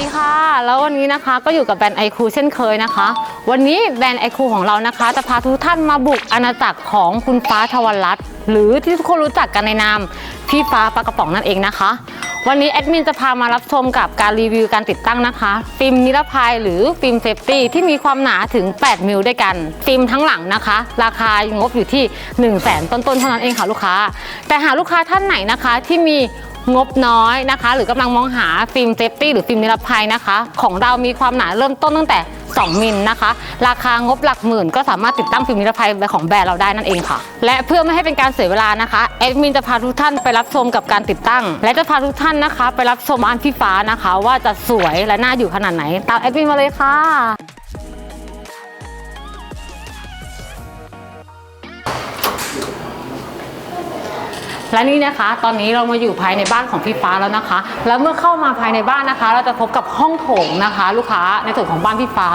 ดีค่ะ แล้ววันนี้นะคะก็อยู่กับแบรนด์ไอคูเช่นเคยนะคะ วันนี้แบรนด์ไอคูของเรานะคะ จะพาทุกท่านมาบุกอาณาจักรของคุณฟ้าทวันรัตน์หรือที่ทุกคนรู้จักกันในนามพี่ฟ้าปลากระป๋องนั่นเองนะคะ วันนี้แอดมินจะพามารับชมกับการรีวิวการติดตั้งนะคะฟิล์มนิรภัยหรือฟิล์มเซฟตี้ที่มีความหนาถึง 8 มิลด้วยกันฟิล์มทั้งหลังนะคะ ราคางบอยู่ที่ 1 0 0 0 0แสนต้นๆเท่านั้นเองค่ะลูกค้า แต่หากลูกค้าท่านไหนนะคะที่มี งบน้อยนะคะ หรือกำลังมองหาฟิล์มเซฟตี้หรือฟิล์มนิรภัยนะคะ ของเรามีความหนาเริ่มต้นตั้งแต่ 2 มิลนะคะ ราคางบหลักหมื่น ก็สามารถติดตั้งฟิล์มนิรภัยของแบรนด์เราได้นั่นเองค่ะ และเพื่อไม่ให้เป็นการเสียเวลานะคะแอดมินจะพาทุกท่านไปรับชมกับการติดตั้ง และจะพาทุกท่านนะคะ ไปรับชมบ้านพี่ฟ้านะคะ ว่าจะสวยและน่าอยู่ขนาดไหน ตามแอดมินมาเลยค่ะ และนี่นะคะ ตอนนี้เรามาอยู่ภายในบ้านของพี่ฟ้าแล้วนะคะ แล้วเมื่อเข้ามาภายในบ้านนะคะ เราจะพบกับห้องโถงนะคะ ลูกค้าในส่วนของบ้านพี่ฟ้า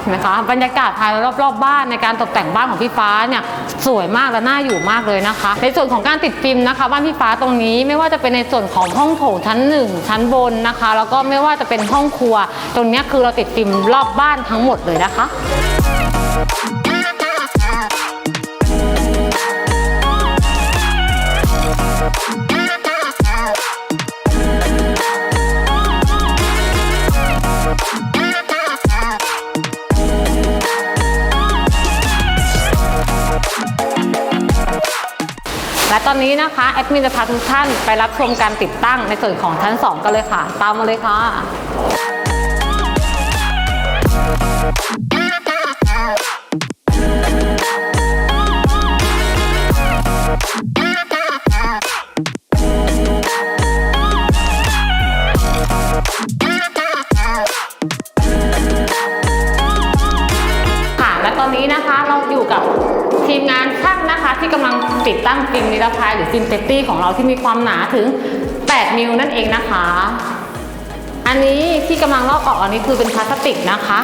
เห็นไหมคะบรรยากาศภายรอบๆบบ้านในการตกแต่งบ้านของพี่ฟ้าเนี่ยสวยมากและน่าอยู่มากเลยนะคะ ในส่วนของการติดฟิล์มนะคะ บ้านพี่ฟ้าตรงนี้ไม่ว่าจะเป็นในส่วนของห้องโถงชั้นหนึ่งชั้นบนนะคะ แล้วก็ไม่ว่าจะเป็นห้องครัว ตรงนี้คือเราติดฟิล์มรอบบ้านทั้งหมดเลยนะคะ และตอนนี้นะคะแอดมินจะพาทุกท่านไปรับชมการติดตั้งในส่วนของชั้น 2 กันเลยค่ะ ตามมาเลยค่ะค่ะ ช่างนะคะ ที่กำลังติดตั้งฟิล์มนิรภัยหรือฟิล์มเซฟตี้ของเราที่มีความหนาถึง8มิลนั่นเองนะคะ อันนี้ที่กำลังลอกออกอันนี้คือเป็นพลาสติกนะคะ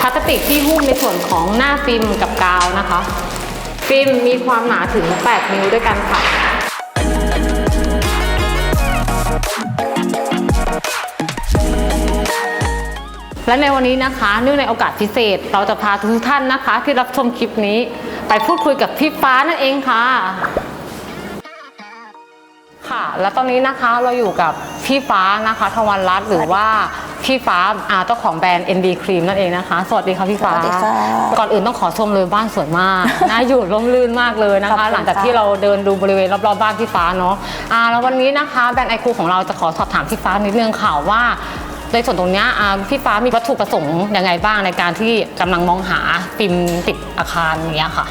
พลาสติกที่หุ้มในส่วนของหน้าฟิล์มกับกาวนะคะ ฟิล์มมีความหนาถึง8มิลด้วยกันค่ะและในวันนี้นะคะเนื่องในโอกาสพิเศษ เราจะพาทุกท่านนะคะ ที่รับชมคลิปนี้ ไปพูดคุยกับพี่ฟ้านั่นเองค่ะ ค่ะ และตอนนี้นะคะเราอยู่กับพี่ฟ้านะคะทวันรัตน์หรือว่าพี่ฟ้าอ่าเจ้าของแบรนด์ ND Cream นั่นเองนะคะ สวัสดีค่ะพี่ฟ้า สวัสดีค่ะก่อนอื่นต้องขอชมเลยบ้านสวยมาก น่าอยู่ร่มรื่นมากเลยนะขอบคะคุณหลังจากค่ะที่เราเดินดูบริเวณรอบๆบ้านพี่ฟ้าเนาะอ่าแล้ววันนี้นะคะแบรนด์ไอคูของเราจะขอสอบถามพี่ฟ้านิดนึงค่ะว่า ในส่วนตรงนี้พี่ฟ้ามีวัตถุประสงค์ยังไงบ้างในการที่กำลังมองหาฟิล์มติดอาคารอย่างเงี้ยค่ะ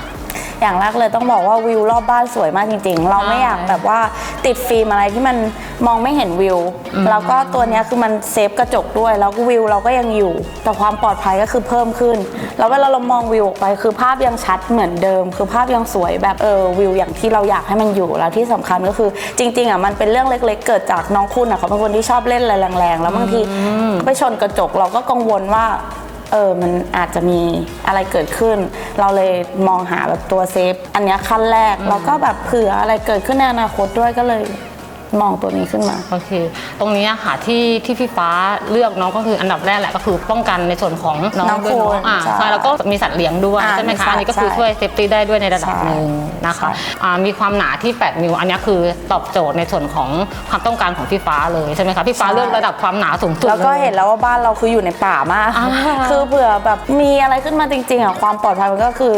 อย่างแรกเลยต้องบอกว่าวิวรอบบ้านสวยมากจริง ๆ เราไม่ใช่อยากแบบว่าติดฟิล์มอะไรที่มันมองไม่เห็นวิว แล้วก็ตัวเนี้ยคือมันเซฟกระจกด้วย แล้ววิวเราก็ยังอยู่ แต่ความปลอดภัยก็คือเพิ่มขึ้น แล้วเวลาเรามองวิวออกไปคือภาพยังชัดเหมือนเดิม คือภาพยังสวยแบบเออวิวอย่างที่เราอยากให้มันอยู่แล้วที่สำคัญก็คือ จริงๆอะมันเป็นเรื่องเล็ก ๆ เกิดจากน้องคุณอะเขาเป็นคนที่ชอบเล่นอะไรแรงๆแล้วบางทีไปชนกระจกเราก็กังวลว่า เออมันอาจจะมีอะไรเกิดขึ้น เราเลยมองหาแบบตัวเซฟ อันเนี้ยขั้นแรกแล้วก็แบบเผื่ออะไรเกิดขึ้นในอนาคตด้วยก็เลย มองตัวนี้ขึ้นมา โอเค ตรงนี้อะค่ะที่ที่พี่ฟ้าเลือกเนาะก็คืออันดับแรกแหละก็คือป้องกันในส่วนของน้องน้องด้วยโคเนาะนอ่าใช่ใช่แล้วก็มีสัตว์เลี้ยงด้วยอ่าใช่ไหมมีคะสัตว์อันนี้ก็คือใช่ช่วยเซฟตี้ได้ด้วยในระดับใช่หนึ่งนะคะใช่ อ่ามีความหนาที่ 8 มิลอันนี้คือตอบโจทย์ในส่วนของความต้องการของพี่ฟ้าเลยใช่ไหมคะพี่ฟ้าใช่เลือกระดับความหนาสูงสุดแล้วก็ย เห็นแล้วว่าบ้านเราคืออยู่ในป่ามาก อ่าคือเผื่อแบบมีอะไรขึ้นมาจริงๆอะความปลอดภัยมันก็คือ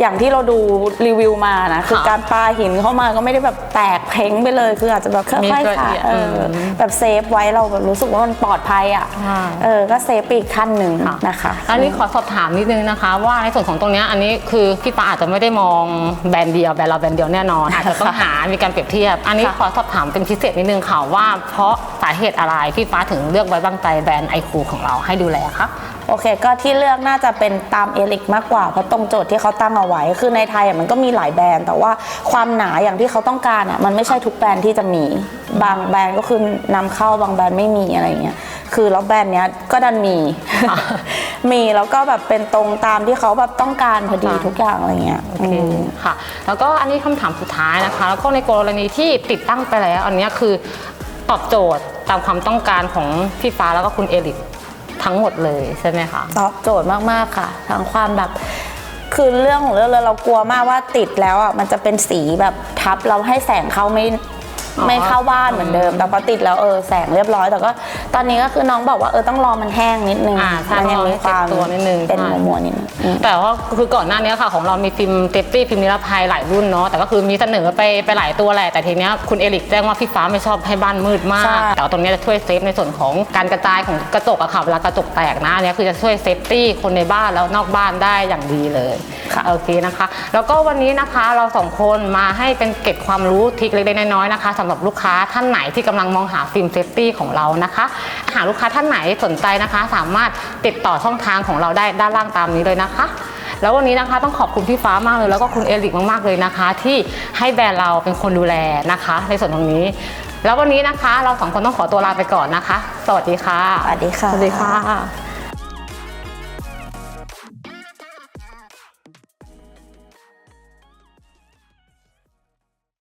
อย่างที่เราดูรีวิวมานะ คือการปาหินเข้ามาก็ไม่ได้แบบแตกเพ้งไปเลย คืออาจจะแบบค่มีอยเกิดๆค่ะเหตุเอออมแบบเซฟไว้เราแบบรู้สึกว่ามันปลอดภัยอะอ่าเออก็เซฟไปอีกขั้นหนึ่งนะคะ อันนี้ขอสอบถามนิดนึงนะคะ ว่าในส่วนของตรงเนี้ยอันนี้คือพี่ฟ้าอาจจะไม่ได้มองแบรนด์เดียวแบรนด์เราแบรนด์เดียวแน่นอนอาจจะต้องหามีการเปรียบเทียบ อันนี้ค่ะขอสอบถามเป็นพิเศษนิดนึงค่ะว่าเพราะสาเหตุอะไรพี่ฟ้าถึงเลือกไว้บางใจแบรนด์ไอคูของเราให้ดูแลคะ โอเค ก็ที่เลือกน่าจะเป็นตามเอลิกมากกว่าเพราะตรงโจทย์ที่เขาตั้งเอาไว้ คือในไทยอะมันก็มีหลายแบรนด์ แต่ว่าความหนาอย่างที่เขาต้องการอะมันไม่ใช่ทุกแบรนด์ที่จะมี บางแบรนด์ก็คือนำเข้าบางแบรนด์ไม่มีอะไรอย่างเงี้ยคือแล้วแบรนด์เนี้ยก็ดันมี มีแล้วก็แบบเป็นตรงตามที่เขาแบบต้องการพอดีค่ะทุกอย่างอะไรเงี้ยโอเคอืมค่ะ แล้วก็อันนี้คำถามสุดท้ายนะคะ แล้วก็ในกรณีที่ติดตั้งไปแล้ว อันเนี้ยคือตอบโจทย์ตามความต้องการของพี่ฟ้าแล้วก็คุณเอริก ทั้งหมดเลยใช่ไหมคะตอบโจทย์มากๆค่ะ ทั้งความแบบคือเรื่องของเรื่องเลยเรากลัวมากว่าติดแล้วอะมันจะเป็นสีแบบทับเราให้แสงเข้าไม่อ๋อ ไม่เข้าบ้านเหมือนเดิม แต่พอติดแล้วเออแสงเรียบร้อย แต่ก็ตอนนี้ก็คือน้องบอกว่าเออต้องรอมันแห้งนิดนึงอ่าใช่มัยังมีความต้องรอให้เซ็ตตัวนิดนึงเป็นใช่มัวๆนิดนึงอืมแต่ว่าคือก่อนหน้านี้ค่ะของเรามีฟิล์มเซฟตี้ฟิล์มนิรภัยหลายรุ่นเนาะแต่ก็คือมีเสนอไปไปหลายตัวแหละแต่ทีเนี้ยคุณเอริกแจ้งว่าพี่ฟ้าไม่ชอบให้บ้านมืดมากใช่แต่ว่าตรงเนี้ยจะช่วยเซฟในส่วนของการกระจายของกระจกอะค่ะเวลากระจกแตกนะอันเนี้ยคือจะช่วยเซฟตี้คนในบ้านแล้วนอกบ้านได้อย่างดีเลยค่ะโอเคนะคะ แล้วก็วันนี้นะคะเราสองคนมาให้เป็นเกร็ดความรู้ทริคเล็กๆน้อยๆนะคะสำหรับลูกค้าท่านไหนที่กำลังมองหาฟิล์มเซฟตี้ของเรานะคะ หากลูกค้าท่านไหนสนใจนะคะ สามารถติดต่อช่องทางของเราได้ด้านล่างตามนี้เลยนะคะแล้ววันนี้นะคะต้องขอบคุณพี่ฟ้ามากเลย แล้วก็คุณเอริกมากๆเลยนะคะ ที่ให้แบรนด์เราเป็นคนดูแลนะคะ ในส่วนตรงนี้ แล้ววันนี้นะคะ เราสองคนต้องขอตัวลาไปก่อนนะคะ สวัสดีค่ะ สวัสดีค่ะสวัสดีค่ะ